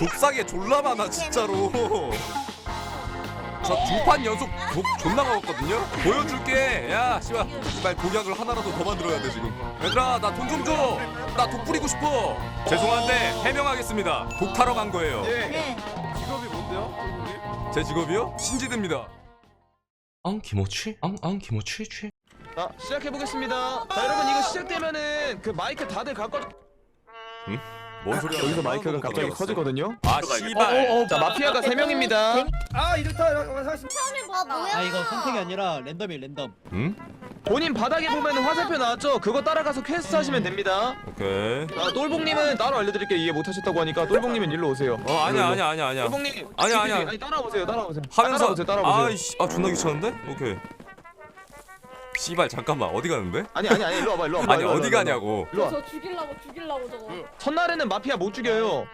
독사계 졸라 많아 진짜로. 저 두 판 연속 독 존나 먹었거든요? 보여줄게. 야 씨발. 씨발 독약을 하나라도 더 만들어야 돼 지금. 얘들아 나 돈 좀줘나 독 뿌리고 싶어. 죄송한데 해명하겠습니다. 독 타러 간 거예요. 네. 직업이 뭔데요? 제 직업이요? 신지드입니다. 앙 기모치? 앙앙 취? 자 시작해 보겠습니다. 자 여러분 이거 시작되면은 그 마이크 다들 갖고 뭔 소리야 여기서 마이크가 갑자기 커지거든요. 아 씨발 자 마피아가 세 명입니다. 아 이렇다. 아 뭐야? 아 이거 선택이 아니라 랜덤이 랜덤. 응? 본인 바닥에 보면 화살표 나왔죠? 그거 따라가서 퀘스트 하시면 됩니다. 오케이 자 똘봉님은 따로 알려드릴게요. 이해 못하셨다고 하니까 똘봉님은 일로 오세요. 어 아니야. 아니야 아니야 아니야 똘봉님 아니야, 아니야. 아니 따라오세요. 따라오세요. 하면서 따라오세요. 따라오세요. 아이씨 아 존나 귀찮은데? 오케이 씨발 잠깐만 어디 가는데? 아니 아니 아니 일로 와봐 일로 와봐. 아니 일로 와, 어디 일로 와, 가냐고 일로 와. 저 죽일라고 죽일라고 저거. 첫날에는 마피아 못 죽여요.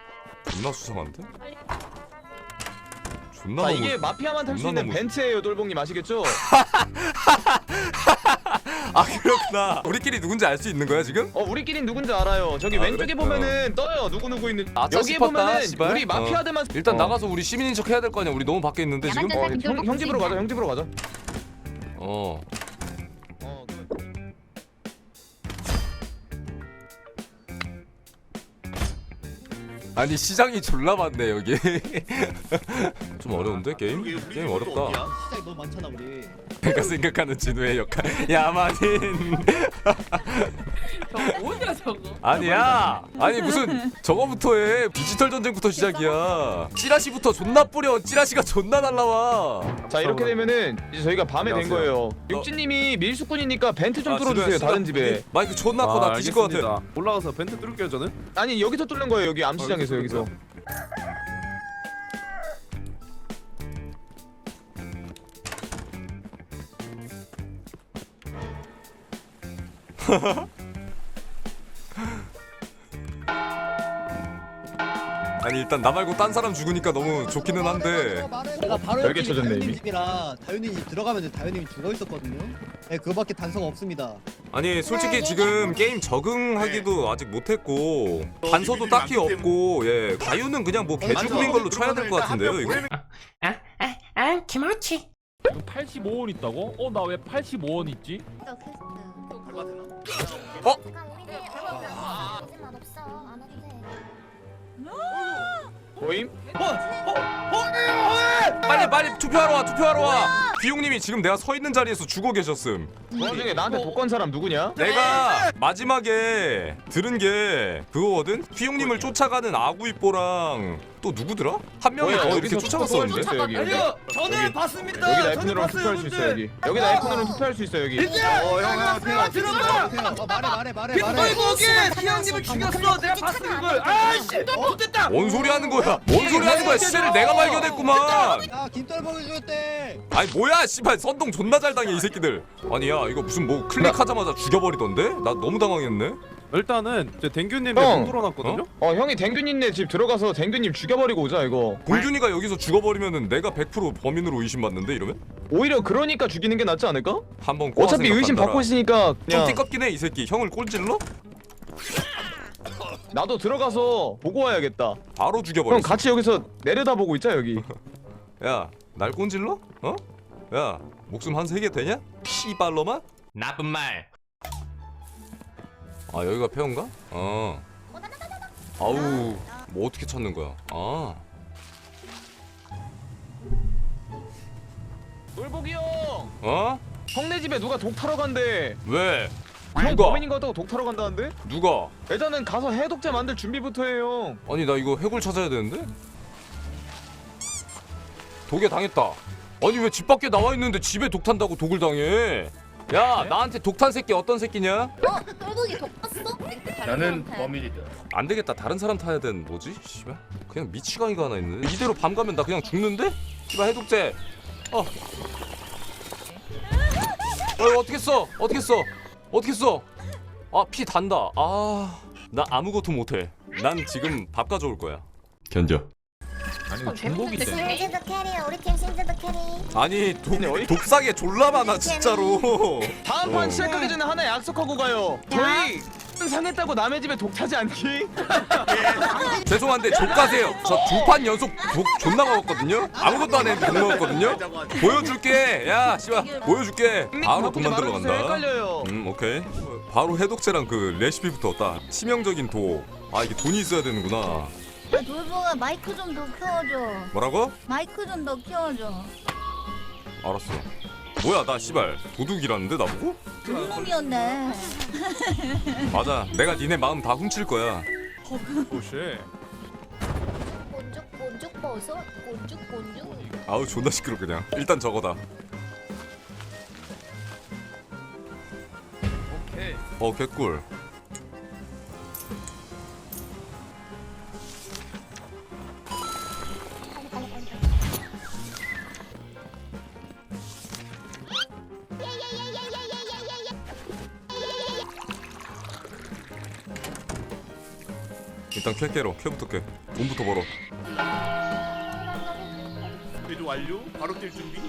존나 수상한데? 아니. 존나 자 너무 이게 마피아만 탈 수 있는 너무- 벤츠예요, 똘봉님 아시겠죠? 아 그렇구나 우리끼리 누군지 알 수 있는 거야 지금? 어 우리끼린 누군지 알아요. 저기 아, 왼쪽에 그래? 보면은 떠요. 누구 누구 있는. 아차 여기 싶었다, 보면은 씨발. 우리 마피아들만 일단 어. 나가서 우리 시민인 척 해야 될 거 아니야 우리 너무 밖에 있는데 지금? 어, 형, 형 집으로 가자. 형 집으로 가자. 어 어, 아니 시장이 졸라 많네 여기 좀 어려운데 게임? 게임 어렵다 시작이 너무 많잖아 우리. 내가 생각하는 진우의 역할 야만인 저거 뭐냐 저거? 아니야 아니 무슨 저거부터 해 디지털 전쟁부터 시작이야 찌라시부터 존나 뿌려 찌라시가 존나 날라와 자 이렇게 되면은 이제 저희가 밤에 된 안녕하세요. 거예요. 육진님이 밀수꾼이니까 벤트 좀 아, 뚫어주세요. 다른. 집에. 마이크 존나 커나 뒤질 것 같아. 올라가서 벤트 뚫을게요 저는. 아니 여기서 뚫는 거예요. 여기 암시장에서 여기서. 아니 일단 나 말고 딴 사람 죽으니까 너무 좋기는 한데 내가 바로 별개 쳐졌네. 집이라 다현님이 들어가면 다현님이 죽어 있었거든요. 네 그거밖에 단서가 없습니다. 아니 솔직히 지금 게임 적응하기도 아직 못했고 단서도 딱히 없고 예 가유는 그냥 뭐 개죽음인 걸로 쳐야 될 것 같은데요 이거 아, 김어치. 85원 있다고? 어 나 왜 85원 있지? 어? 보임? 빨리 빨리 투표하러 와 투표하러 와 비용님이 지금 내가 서 있는 자리에서 죽어 계셨음 그 와중에 나한테 독건 사람 누구냐? 내가 마지막에 들은 게 그거거든 휘용님을 쫓아가는 아구이뽀랑 또 누구더라 한 명이 뭐야, 더 이렇게 여기서 쫓아갔었는데 여기, 여기. 아니요 저는 여기. 봤습니다. 여기 저는 봤어요, 투표할 수 있어. 여기. 여기 나이프너로 투표할 수 있어 여기. 어형 들어가 들어가. 어, 말해 말해 말해 말해. 빗벌목에 희영님을 죽였어. 내가 봤어 그걸. 아이씨 어 됐다. 뭔 소리 하는 거야 뭔 소리 하는 거야 시체를 내가 발견했구만 야 김떨복이 죽였대. 아니 뭐야 씨발 선동 존나 잘 당해 이 새끼들 아니 야 이거 무슨 뭐 클릭하자마자 죽여버리던데 나 너무 당황했네 일단은 제 댕규님 형. 돈 돌아놨거든요. 어 형이 댕균님네 집 들어가서 댕균님 죽여버리고 오자 이거. 공균이가 여기서 죽어버리면은 내가 100% 범인으로 의심받는데 이러면 오히려 그러니까 죽이는 게 낫지 않을까? 한번 꼬아 어차피 의심 생각한다라. 받고 있으니까 좀 그냥 띠껍긴 해이 새끼 형을 꼴찔러? 나도 들어가서 보고 와야겠다. 바로 죽여버렸어 형 같이 여기서 내려다보고 있자 여기. 야날 꼰질러? 어? 야 목숨 한 세 개 되냐? 씨발로만? 나쁜 말. 아 여기가 폐허인가? 어 아우 뭐 어떻게 찾는 거야 아 놀보기 형. 어? 형네 집에 누가 독 타러 간대. 왜? 형 누가? 범인인 것 같다고 독 타러 간다는데? 누가? 일단은 가서 해독제 만들 준비부터 해요. 아니 나 이거 해골 찾아야 되는데? 독에 당했다 아니 왜 집 밖에 나와 있는데 집에 독 탄다고 독을 당해 야 나한테 독탄 새끼 어떤 새끼냐? 어? 똘보기 덮었어? 나는 범인이다. 안 되겠다 다른 사람 타야 되는 뭐지? 씨발 그냥 미치광이가 하나 있는데 이대로 밤 가면 나 그냥 죽는데? 씨발 해독제 어. 어 어떻게 써? 어떻게 써? 어떻게 써? 아 피 단다 아 나 아무것도 못해 난 지금 밥 가져올 거야 견뎌 아니 중복이 돼. 신지도 캐리 우리 팀 신지도 캐리. 아니 독, 근데 어이? 독사계 졸라 많아 진짜로 다음 어. 판 시작하기 전에 하나 약속하고 가요. 저희 상했다고 남의 집에 독 타지 않기? 죄송한데 족 가세요. 저 두 판 연속 독 존나 먹었거든요. 아무것도 안 했는데 독 먹었거든요. 보여줄게. 야, 씨발 보여줄게. 바로 독 만들러 간다. 헷갈려요. 음, 오케이. 바로 해독제랑 그 레시피부터 얻다. 치명적인 도. 아, 이게 돈이 있어야 되는구나. 돌보가 마이크 좀 더 키워줘. 뭐라고? 마이크 좀 더 키워줘. 알았어. 뭐야, 나 씨발 도둑이라는데 나보고? 두목이었네. 맞아. 내가 니네 마음 다 훔칠 거야. 오쉣. 꼰죽 꼰죽 버섯 꼰죽 꼰죽. 아우 존나 시끄러 그냥. 일단 저거다. 오케이. 어 개꿀. 일단 쾌깨로 쾌부터 깨 돈부터 벌어 그래도 완료. 바로 뛸 준비.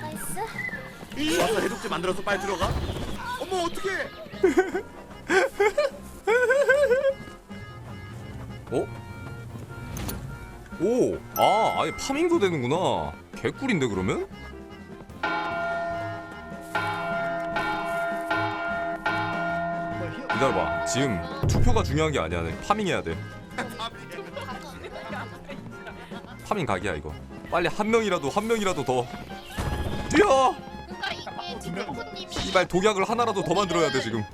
나이스. 와서 해독제 만들어서 빨리 들어가. 어머 어떡해. 어? 오! 아 아예 파밍도 되는구나 개꿀인데 그러면? 기다려봐 지금 투표가 중요한 게 아니야 네. 파밍해야 돼 파밍 각이야 이거 빨리 한 명이라도 한 명이라도 더 뛰어! 그러니까 이게 이발 독약을 하나라도 더 만들어야 돼 지금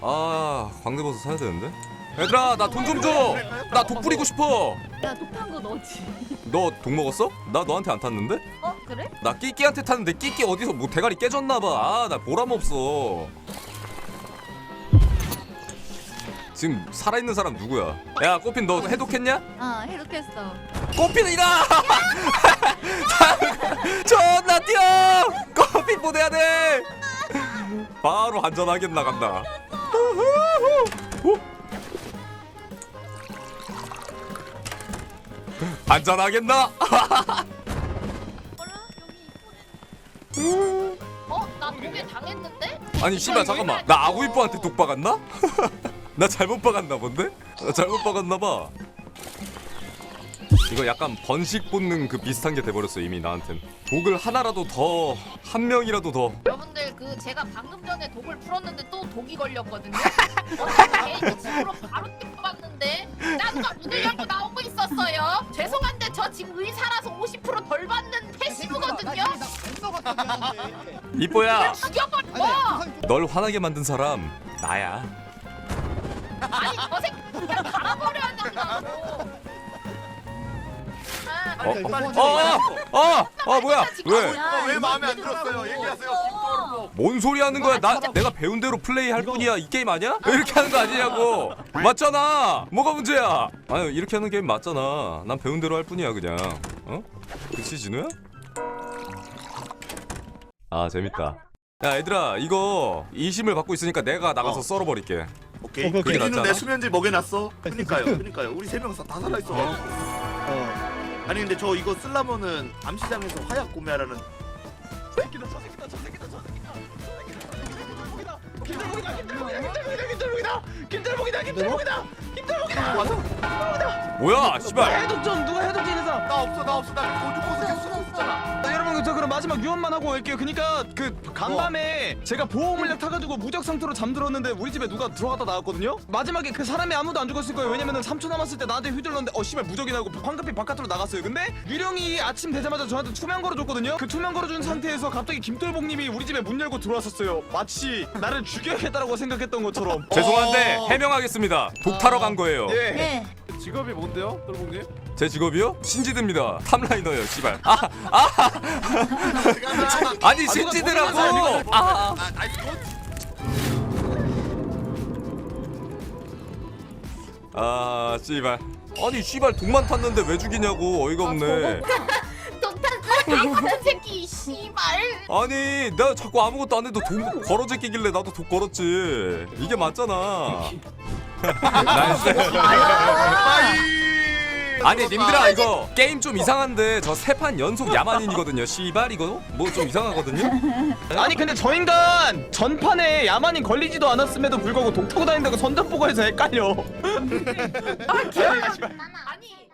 아 광대버섯 사야 되는데 얘들아 나 돈 좀 줘 나 독 뿌리고 싶어 야 독한 거 너지. 너 독 먹었어? 나 너한테 안 탔는데? 어 그래? 나 끼끼한테 탔는데 끼끼 어디서 뭐 대가리 깨졌나 봐 아 나 보람 없어 지금 살아있는 사람 누구야? 야 꽃핀 너 해독했냐? 어 해독했어. 꽃핀이다! 존나 뛰어! 꽃핀 보내야 돼! 바로 안전하게 나간다 안전하겠나? 어? 나 독에 당했는데? 아니 씨발 잠깐만 나 아구이뽀한테 독 박았나? 나 잘못 박았나 본데? 나 잘못 박았나 봐 이거 약간 번식 본능 그 비슷한 게 돼버렸어 이미 나한텐 독을 하나라도 더 한 명이라도 더 여러분들 그 제가 방금 전에 독을 풀었는데 또 독이 걸렸거든요. 어떤 개인이 집으로 바로 뛰어봤는데 나누가 문을 열고 나오고 있었어요. 죄송한데 저 지금 의사라서 50%덜 받는 패시브거든요. 이뽀야 죽여버려. 널 화나게 만든 사람 나야 아니 저 새끼 그냥 갈아버려야 된다고. 아, 어? 빨리 빨리 어? 어? 어? 어 뭐야 왜? 어, 왜 마음에 안 들었어요? 얘기하세요. 김도르보. 뭔 소리 하는 거야 나 내가 배운 대로 플레이 할 뿐이야 이 게임 아니야? 왜 이렇게 하는 거 아니냐고 맞잖아 뭐가 문제야 아니 이렇게 하는 게임 맞잖아 난 배운 대로 할 뿐이야 그냥 어? 그치 진우야? 아 재밌다 야 얘들아 이거 이심을 받고 있으니까 내가 나가서 어. 썰어버릴게 오케이. 오케이, 낫잖아? 내 수면제 먹여놨어. 그니까요. 그니까요. 우리 세 명 다 살아 있어. 어. 아니 근데 저 이거 쓰려면은 암시장에서 화약 구매하라는. 새끼다 저 새끼다 저 새끼다 저 새끼다 김철복이다 김철복이다 김철복이다 김철복이다 김철복이다 김철복이다 뭐야 씨발 해독 좀 누가 해독 좀 해서 나 없어 나 없어 나 마지막 유언만 하고 올게요. 그니까 그 간밤에 제가 보호 물약 타가지고 무적 상태로 잠들었는데 우리 집에 누가 들어갔다 나왔거든요. 마지막에 그 사람이 아무도 안 죽었을 거예요. 왜냐면은 3초 남았을 때 나한테 휘둘렀는데 어 씨발 무적이 나고 황급히 바깥으로 나갔어요. 근데 유령이 아침 되자마자 저한테 투명 걸어줬거든요. 그 투명 걸어준 상태에서 갑자기 김돌복님이 우리 집에 문 열고 들어왔었어요. 마치 나를 죽여야겠다라고 생각했던 것처럼. 죄송한데 어. 해명하겠습니다 독 타러 간 거예요 예. 네. 직업이 뭔데요, 돌봉님? 제 직업이요? 신지드입니다. 탑라이너요 씨발. 아, 아. 아니 신지드라고. 아, 아. 아 씨발. 아니 씨발 독만 탔는데 왜 죽이냐고. 어이가 없네. 독탄 새끼 씨발. 아니 내가 자꾸 아무것도 안 해도 독 걸어 제끼길래 나도 독 걸었지. 이게 맞잖아. 나이스. 아니 님들아 이거 게임 좀 이상한데 저 세 판 연속 야만인이거든요. 씨발 이거? 뭐 좀 이상하거든요? 아니 근데 저 인간 전판에 야만인 걸리지도 않았음에도 불구하고 독 타고 다닌다고 선전포고 해서 헷갈려. 아니